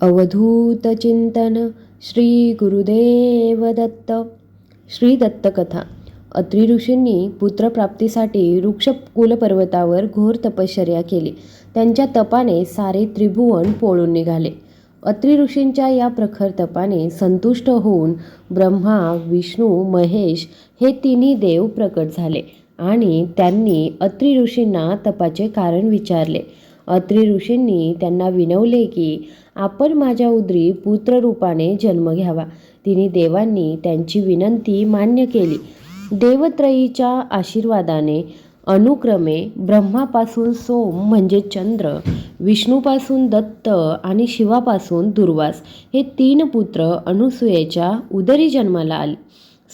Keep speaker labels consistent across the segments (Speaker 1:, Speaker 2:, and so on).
Speaker 1: अवधूत चिंतन श्री गुरुदेव दत्त श्री दत्तकथा. अत्रि ऋषींनी पुत्रप्राप्तीसाठी वृक्ष कुलपर्वतावर घोर तपश्चर्या केली. त्यांच्या तपाने सारे त्रिभुवन पोळून निघाले. अत्री ऋषींच्या या प्रखर तपाने संतुष्ट होऊन ब्रह्मा विष्णू महेश हे तिन्ही देव प्रकट झाले आणि त्यांनी अत्रि ऋषींना तपाचे कारण विचारले. अत्रि ऋषींनी त्यांना विनवले की आपण माझ्या उदरी पुत्ररूपाने जन्म घ्यावा. तिने देवांनी त्यांची विनंती मान्य केली. देवत्रयीच्या आशीर्वादाने अनुक्रमे ब्रह्मापासून सोम म्हणजे चंद्र विष्णूपासून दत्त आणि शिवापासून दुर्वास हे तीन पुत्र अनुसूयेच्या उदरी जन्माला आले.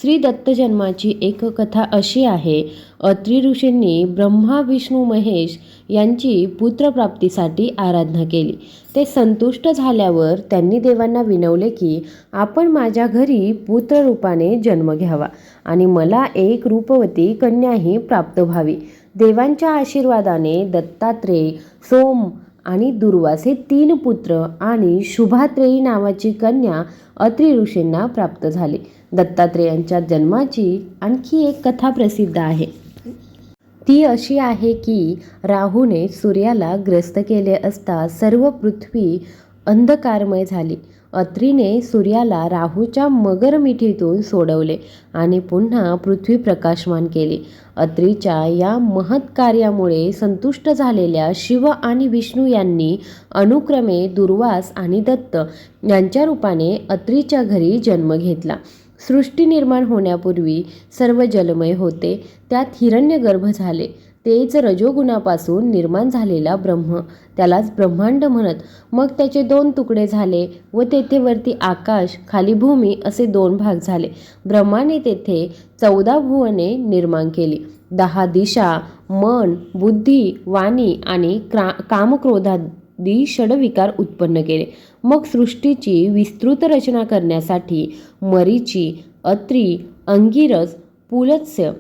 Speaker 1: श्री दत्त जन्माची एक कथा अशी आहे. अत्री ऋषींनी ब्रह्मा विष्णू महेश यांची पुत्रप्राप्तीसाठी आराधना केली. ते संतुष्ट झाल्यावर त्यांनी देवांना विनवले की आपण माझ्या घरी पुत्ररूपाने जन्म घ्यावा आणि मला एक रूपवती कन्याही प्राप्त व्हावी. देवांच्या आशीर्वादाने दत्तात्रेय सोम आणि दुर्वासे तीन पुत्र आणि शुभात्रेयी नावाची कन्या अत्रि ऋषींना प्राप्त झाली. दत्तात्रेयांच्या जन्माची आणखी एक कथा प्रसिद्ध आहे. ती अशी आहे की राहूने सूर्याला ग्रस्त केले असता सर्व पृथ्वी अंधकारमय झाली. अत्रीने सूर्याला राहूच्या मगर मिठीतून सोडवले आणि पुन्हा पृथ्वी प्रकाशमान केली. अत्रीच्या या महत् कार्यामुळे संतुष्ट झालेल्या शिव आणि विष्णू यांनी अनुक्रमे दुर्वास आणि दत्त यांच्या रूपाने अत्रीच्या घरी जन्म घेतला. सृष्टी निर्माण होण्यापूर्वी सर्व जलमय होते. त्यात हिरण्यगर्भ झाले. तेच रजोगुणापासून निर्माण झालेला ब्रह्म. त्यालाच ब्रह्मांड म्हणत. मग त्याचे दोन तुकडे झाले व तेथे वरती आकाश खाली भूमी असे दोन भाग झाले. ब्रह्माने तेथे चौदा भुवने निर्माण केली. दहा दिशा मन बुद्धी वाणी आणि क्रा दी षडविकार उत्पन्न केले. मग सृष्टीची विस्तृत रचना करण्यासाठी मरीची अत्री अंगिरस पुलत्स्य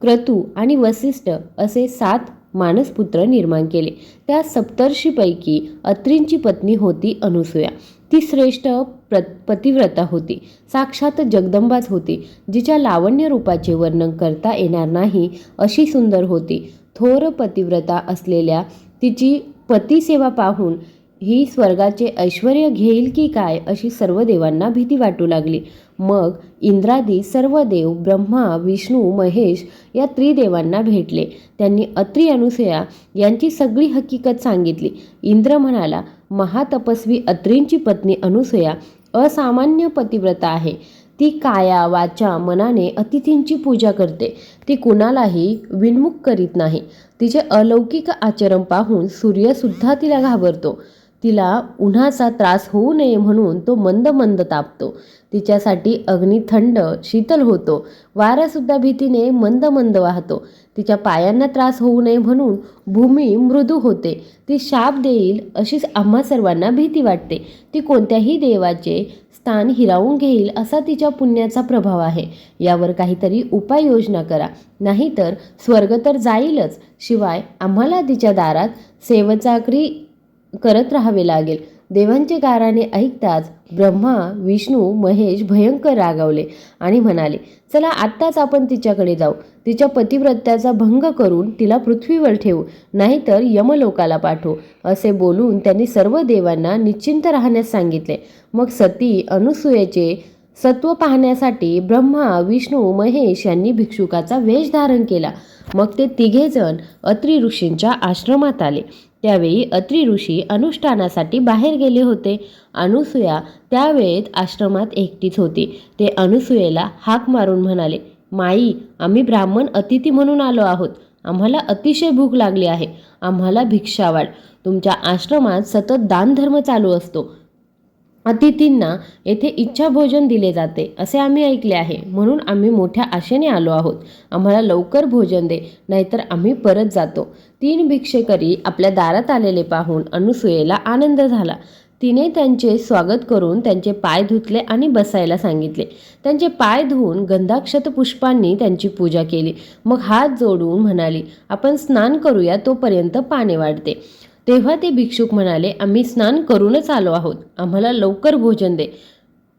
Speaker 1: क्रतू आणि वसिष्ठ असे सात मानसपुत्र निर्माण केले. त्या सप्तर्षीपैकी अत्रींची पत्नी होती अनुसूया. ती श्रेष्ठ प्र पतिव्रता होती. साक्षात जगदंबाच होती जिच्या लावण्य रूपाचे वर्णन करता येणार नाही अशी सुंदर होती. थोर पतिव्रता असलेल्या तिची पतिसेवा पाहून ही स्वर्गाचे ऐश्वर घेईल की काय अशी सर्व देवांना भीती वाटू लागली. मग इंद्रादी सर्व देव ब्रह्मा विष्णू महेश या त्रिदेवांना भेटले. त्यांनी अत्री अनुसया यांची सगळी हकीकत सांगितली. इंद्र म्हणाला महातपस्वी अत्रींची पत्नी अनुसया असामान्य पतिव्रता आहे. ती काया वाचा मनाने अतिथींची पूजा करते. ती कुणालाही विनमुख करीत नाही. तिचे अलौकिक आचरण पाहून सूर्यसुद्धा तिला घाबरतो. तिला उन्हाचा त्रास होऊ नये म्हणून तो मंद मंद तापतो. तिच्यासाठी अग्नी थंड शीतल होतो. वारासुद्धा भीतीने मंद मंद वाहतो. तिच्या पायांना त्रास होऊ नये म्हणून भूमी मृदू होते. ती शाप देईल अशीच आम्हा सर्वांना भीती वाटते. ती कोणत्याही देवाचे स्थान हिरावून घेईल असा तिच्या पुण्याचा प्रभाव आहे. यावर काहीतरी उपाययोजना करा. नाहीतर स्वर्ग तर जाईलच. शिवाय आम्हाला तिच्या दारात सेवचाकरी करत राहावे लागेल. देवांचे गाराने ऐकताच ब्रह्मा विष्णू महेश भयंकर रागावले आणि म्हणाले चला आत्ताच आपण तिच्याकडे जाऊ. तिच्या पतिव्रत्याचा भंग करून तिला पृथ्वीवर ठेवू. नाहीतर यमलोकाला पाठवू. असे बोलून त्यांनी सर्व देवांना निश्चिंत राहण्यास सांगितले. मग सती अनुसूयेचे सत्व पाहण्यासाठी ब्रह्मा विष्णू महेश यांनी भिक्षुकाचा वेश धारण केला. मग ते तिघेजण अत्रि ऋषींच्या आश्रमात आले. त्यावेळी अत्रि ऋषी अनुष्ठानासाठी बाहेर गेले होते. अनुसूया त्यावेळेत आश्रमात एकटीच होती. ते अनुसूयेला हाक मारून म्हणाले माई आम्ही ब्राह्मण अतिथी म्हणून आलो आहोत. आम्हाला अतिशय भूक लागली आहे. आम्हाला भिक्षा वाढ. तुमच्या आश्रमात सतत दानधर्म चालू असतो. अतिथींना येथे इच्छा भोजन दिले जाते असे आम्ही ऐकले आहे. म्हणून आम्ही मोठ्या आशेने आलो आहोत. आम्हाला लवकर भोजन दे नाहीतर आम्ही परत जातो. तीन भिक्षेकरी आपल्या दारात आलेले पाहून अनुसूयेला आनंद झाला. तिने त्यांचे स्वागत करून त्यांचे पाय धुतले आणि बसायला सांगितले. त्यांचे पाय धुवून गंधाक्षत पुष्पांनी त्यांची पूजा केली. मग हात जोडून म्हणाली आपण स्नान करूया तोपर्यंत पाने वाढते. तेव्हा ते भिक्षुक म्हणाले आम्ही स्नान करूनच आलो आहोत. आम्हाला लवकर भोजन दे.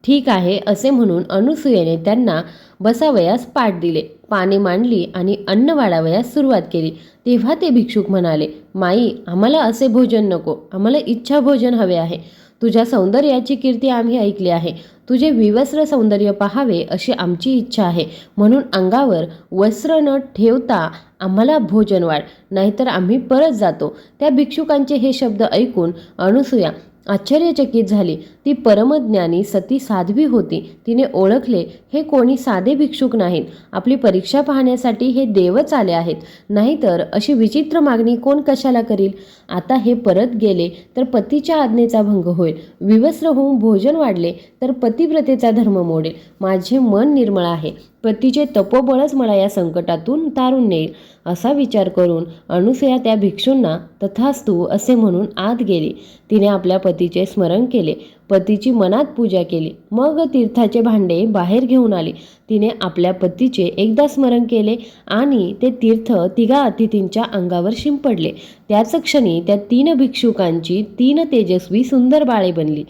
Speaker 1: ठीक आहे असे म्हणून अनुसूयेने त्यांना बसावयास पाठ दिले. पाने मांडली आणि अन्न वाढावयास सुरुवात केली. तेव्हा ते भिक्षुक म्हणाले माई आम्हाला असे भोजन नको. आम्हाला इच्छा भोजन हवे आहे. तुझ्या सौंदर्याची कीर्ती आम्ही ऐकली आहे. तुझे विवस्त्र सौंदर्य पाहावे अशी आमची इच्छा आहे. म्हणून अंगावर वस्त्र न ठेवता आम्हाला भोजन वाढ. नाहीतर आम्ही परत जातो. त्या भिक्षुकांचे हे शब्द ऐकून अनुसूया आश्चर्यचकित झाली. ती परमज्ञानी सती साध्वी होती. तिने ओळखले हे कोणी साधे भिक्षुक नाहीत. आपली परीक्षा पाहण्यासाठी हे देवच आले आहेत. नाहीतर अशी विचित्र मागणी कोण कशाला करील? आता हे परत गेले तर पतीच्या आज्ञेचा भंग होईल. विवस्त्र होऊन भोजन वाढले तर पतिव्रतेचा धर्म मोडेल. माझे मन निर्मळ आहे. पतीचे तपोबळच मला या संकटातून तारून नेईल असा विचार करून अनुसया त्या भिक्षूंना तथास्तू असे म्हणून आत गेली. तिने आपल्या पतीचे स्मरण केले. पतीची मनात पूजा केली. मग तीर्थाचे भांडे बाहेर घेऊन आली. तिने आपल्या पतीचे एकदा स्मरण केले आणि ते तीर्थ तिघा अतिथींच्या अंगावर शिंपडले. त्याच क्षणी त्या तीन भिक्षुकांची तीन तेजस्वी सुंदर बाळे बनली.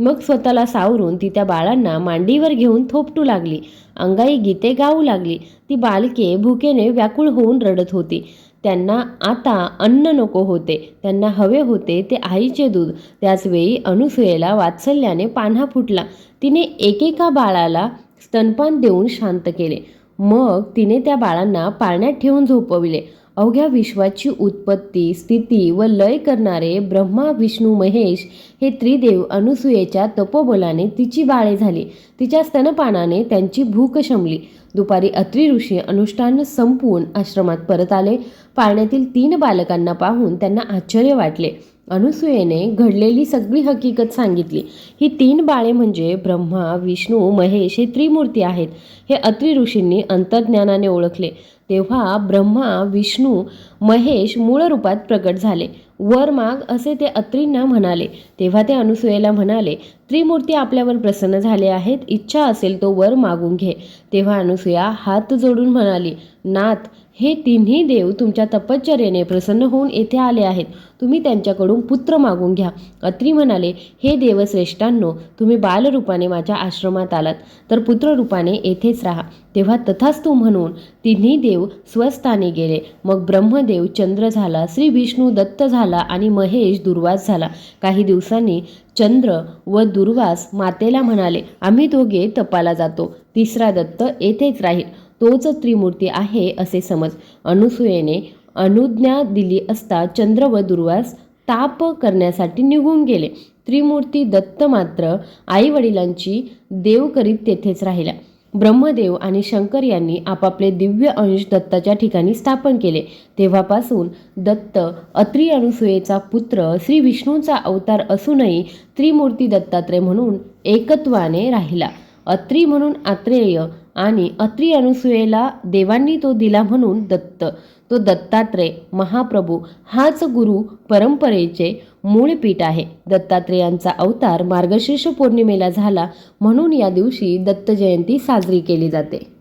Speaker 1: मग स्वतःला सावरून ती त्या बाळांना मांडीवर घेऊन थोपटू लागली. अंगाई गीते गाऊ लागली. ती बालके भुकेने व्याकुळ होऊन रडत होती. त्यांना आता अन्न नको होते. त्यांना हवे होते ते आईचे दूध. त्याचवेळी अनुसुयेला वात्सल्याने पान्हा फुटला. तिने एकेका बाळाला स्तनपान देऊन शांत केले. मग तिने त्या बाळांना पाळण्यात ठेवून झोपविले. अवघ्या विश्वाची उत्पत्ती स्थिती व लय करणारे ब्रह्मा विष्णू महेश हे त्रिदेव अनुसूयेच्या तपोबलाने तिची बाळे झाली. तिच्या स्तनपानाने त्यांची भूक शमली. दुपारी अत्रि ऋषी अनुष्ठान संपवून आश्रमात परत आले. पाळण्यातील तीन बालकांना पाहून त्यांना आश्चर्य वाटले. अनुसूयेने घडलेली सगळी हकीकत सांगितली. ही तीन बाळे म्हणजे ब्रह्मा विष्णू महेश हे त्रिमूर्ती आहेत. हे अत्रि ऋषींनी अंतर्ज्ञानाने ओळखले. तेव्हा ब्रह्मा विष्णू महेश मूळ रूपात प्रकट झाले. वर माग असे ते अत्रींना म्हणाले. तेव्हा ते अनुसूयेला म्हणाले त्रिमूर्ती आपल्यावर प्रसन्न झाले आहेत. इच्छा असेल तो वर मागून घे. तेव्हा अनुसूया हात जोडून म्हणाली नाथ हे तिन्ही देव तुमच्या तपश्चर्येने प्रसन्न होऊन येथे आले आहेत. तुम्ही त्यांच्याकडून पुत्र मागून घ्या. अत्री म्हणाले हे देवश्रेष्ठांनो तुम्ही बालरूपाने माझ्या आश्रमात आलात. तर पुत्ररूपाने येथेच राहा. तेव्हा तथास्तू म्हणून तिन्ही देव स्वस्थानी गेले. मग ब्रह्मदेव चंद्र झाला श्री विष्णू दत्त झाला आणि महेश दुर्वास झाला. काही दिवसांनी चंद्र व दुर्वास मातेला म्हणाले आम्ही दोघे तपाला जातो. तिसरा दत्त येथेच राहील. तोच त्रिमूर्ती आहे असे समज. अनुसूयेने अनुज्ञा दिली असता चंद्र व दुर्वास ताप करण्यासाठी निघून गेले. त्रिमूर्ती दत्त मात्र आई वडिलांची देव करीत तेथेच राहिल्या. ब्रह्मदेव आणि शंकर यांनी आपापले दिव्य अंश दत्ताच्या ठिकाणी स्थापन केले. तेव्हापासून दत्त अत्री अनुसूयेचा पुत्र श्री विष्णूंचा अवतार असूनही त्रिमूर्ती दत्तात्रय म्हणून एकत्वाने राहिला. अत्री म्हणून आत्रेय आणि अत्री अनुसूयेला देवांनी तो दिला म्हणून दत्त. तो दत्तात्रय महाप्रभू हाच गुरु परंपरेचे मूळ पीठ आहे. दत्तात्रेयांचा अवतार मार्गशीर्ष पौर्णिमेला झाला म्हणून या दिवशी दत्त जयंती साजरी केली जाते.